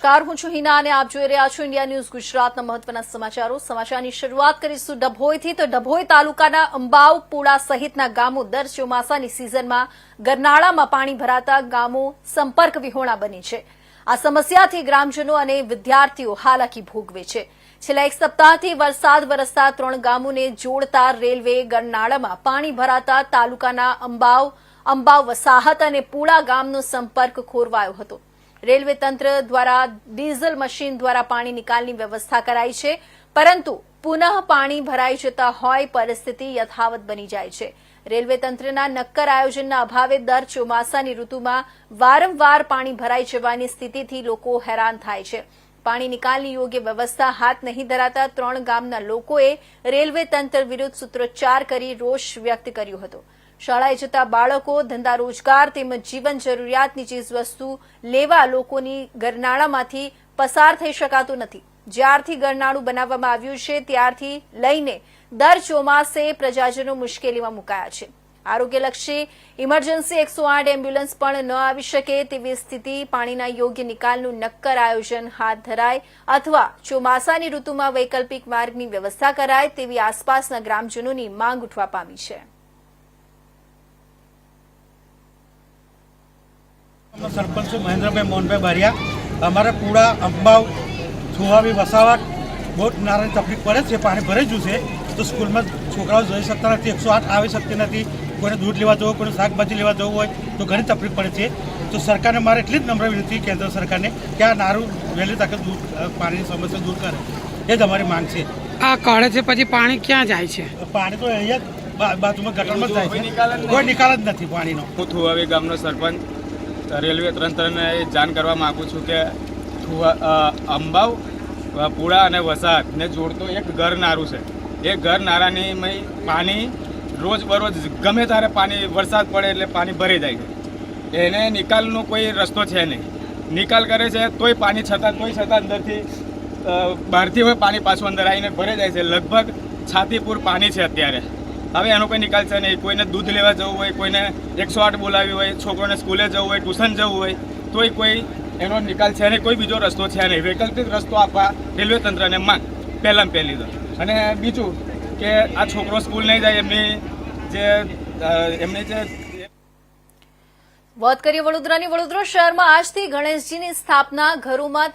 નમસ્કાર, હું છું હિના અને આપ જોઈ રહ્યા છો ઇન્ડિયા ન્યૂઝ ગુજરાતના મહત્વના સમાચારો. સમાચારની શરૂઆત કરીશું ડભોઈથી. તો ડભોઈ તાલુકાના અંબાવ પુડા સહિતના ગામો દર ચોમાસાની સિઝનમાં ગરનાળામાં પાણી ભરાતા ગામો સંપર્ક વિહોણા બની છે. આ સમસ્યાથી ગ્રામજનો અને વિદ્યાર્થીઓ હાલાકી ભોગવે છે. છેલ્લા એક સપ્તાહથી વરસાદ વરસતા ત્રણ ગામોને જોડતા રેલવે ગરનાળામાં પાણી ભરાતા તાલુકાના અંબાવ અંબાવ વસાહત અને પુડા ગામનો સંપર્ક ખોરવાયો હતો. રેલવે તંત્ર દ્વારા ડીઝલ મશીન દ્વારા પાણી નિકાલની વ્યવસ્થા કરાઈ છે. પરંતુ પુનઃ પાણી ભરાઈ જતા હોય પરિસ્થિતિ યથાવત બની જાય છે. રેલવે તંત્રના નક્કર આયોજનના અભાવે દર ચોમાસાની ઋતુમાં વારંવાર પાણી ભરાઈ જવાની સ્થિતિથી લોકો હેરાન થાય છે. પાણી નિકાલની યોગ્ય વ્યવસ્થા હાથ નહીં ધરાતા ત્રણ ગામના લોકોએ રેલવે તંત્ર વિરુદ્ધ સૂત્રોચ્ચાર કરી રોષ વ્યક્ત કર્યો હતો. શાળાએ જતા બાળકો, ધંધા રોજગાર તેમજ જીવન જરૂરિયાતની ચીજવસ્તુ લેવા લોકોની ગરનાળામાંથી પસાર થઈ શકાતું નથી. જ્યારથી ગરનાળું બનાવવામાં આવ્યું છે, ત્યારથી લઈને દર ચોમાસે પ્રજાજનો મુશ્કેલીમાં મુકાયા છે. આરોગ્યલક્ષી ઇમરજન્સી એકસો આઠ એમ્બ્યુલન્સ પણ ન આવી શકે તેવી સ્થિતિ પાણીના યોગ્ય નિકાલનું નક્કર આયોજન હાથ ધરાય અથવા ચોમાસાની ઋતુમાં વૈકલ્પિક માર્ગની વ્યવસ્થા કરાય તેવી આસપાસના ગ્રામજનોની માંગ ઉઠવા પામી છે. સરપંચ છું મહેન્દ્રભાઈ મોહનભાઈ બારિયા. અમારે પૂડા અંબાવ થુવાવી વસાવટ બહુ નારાયણ તકલીફ પડે છે પાણી ભરાઈ ગયું છે. તો સ્કૂલમાં છોકરાઓ જઈ શકતા નથી એકસો આઠ આવી શકતી નથી. કોઈને દૂધ લેવા જવું કોઈને શાકભાજી લેવા જવું હોય તો ઘણી તકલીફ પડે છે. તો સરકારને મારે એટલી જ નમ્ર વિનંતી કેન્દ્ર સરકારને કે આ નારું વહેલી તકે દૂર પાણીની સમસ્યા દૂર કરે. એ જ અમારી માંગ છે. આ કાઢે છે પછી પાણી ક્યાં જાય છે? પાણી તો અહીંયા બાજુમાં ગટરમાં જાય છે. કોઈ નિકાલ જ નથી પાણીનો. હું થુવાવી ગામનો સરપંચ રેલવે તંત્રને જાણ કરવા માગું છું કે અંબાવ પુળા અને વસાહતને જોડતો એક ઘર નારું છે. એ ઘર નારાની પાણી રોજ બરોજ ગમે ત્યારે પાણી વરસાદ પડે એટલે પાણી ભરી જાય છે. એને નિકાલનો કોઈ રસ્તો છે નહીં. નિકાલ કરે છે તોય પાણી છતાં, તોય છતાં અંદરથી બહારથી હોય પાણી પાછું અંદર આવીને ભરાઈ જાય છે. લગભગ છાતીપુર પાણી છે અત્યારે. હવે એનો કોઈ નિકાલ છે નહીં. કોઈને દૂધ લેવા જવું હોય, કોઈને એકસો આઠ બોલાવી હોય, છોકરોને સ્કૂલે જવું હોય, ટ્યુશન જવું હોય, તોય કોઈ એનો નિકાલ છે નહીં. કોઈ બીજો રસ્તો છે નહીં. વૈકલ્પિક રસ્તો આપવા રેલવે તંત્રને માંગ. પહેલાં પહેલી તો. અને બીજું કે આ છોકરો સ્કૂલ નહીં જાય, એમની જે એમની જે વાત કરીએ વડોદરાની. વડોદરા શહેરમાં આજથી ગણેશજીની સ્થાપના. ઘરોમાં